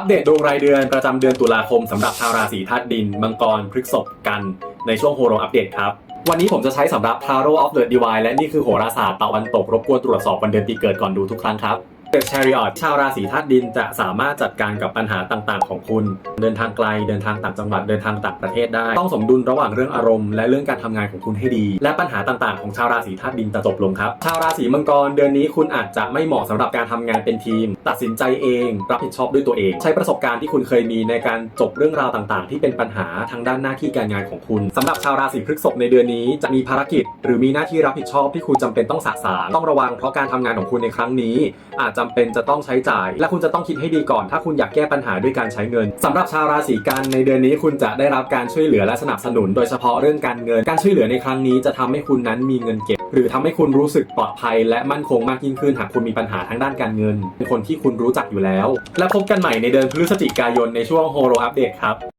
อัปเดตดวงรายเดือนประจำเดือนตุลาคมสำหรับชาวราศีธาตุดิน มังกร พฤษภกันในช่วงโฮโรอัปเดตครับ วันนี้ผมจะใช้สำหรับ Tarot of the Divine และนี่คือโหราศาสตร์ตะวันตกรบกวนตรวจสอบวันเดือนปีเกิดก่อนดูทุกครั้งครับ เดอะ Chariot ชาวราศีธาตุดินจะสามารถจัดการกับปัญหาต่างๆ ของคุณ เดินทางไกลเดินทางต่างจังหวัดเดินทางต่างประเทศได้ ต้องสมดุลระหว่างเรื่องอารมณ์และเรื่องการทำงานของคุณให้ดี และปัญหาต่างๆ ของชาวราศีธาตุดินจะจบลงครับชาวราศีมังกรเดือนนี้คุณอาจจะไม่เหมาะสำหรับการทำงานเป็นทีม ตัดสินใจเอง รับผิดชอบด้วยตัวเอง ใช้ประสบการณ์ที่คุณเคยมีในการจบเรื่องราวต่างๆ ที่เป็นปัญหาทางด้านหน้าที่การงานของคุณสำหรับชาวราศีพฤษภในเดือนนี้จะมีภารกิจ หรือมีหน้าที่รับผิดชอบที่คุณจำเป็นต้องสะสางต้องระวังเพราะการทำงานของคุณในครั้งนี้อาจจจำเป็นจะต้องใช้จ่าย และคุณจะต้องคิดให้ดีก่อน ถ้าคุณอยากแก้ปัญหาด้วยการใช้เงินสำหรับชาวราศีกันในเดือนนี้คุณจะได้รับการช่วยเหลือและสนับสนุน โดยเฉพาะเรื่องการเงิน การช่วยเหลือในครั้งนี้จะทำให้คุณนั้นมีเงินเก็บ หรือทำให้คุณรู้สึกปลอดภัย และมั่นคงมากยิ่งขึ้นหากคุณมีปัญหาทางด้านการเงิน เป็นคนที่คุณรู้จักอยู่แล้ว และพบกันใหม่ในเดือนพฤศจิกายนในช่วงโฮโรอัปเดตครับ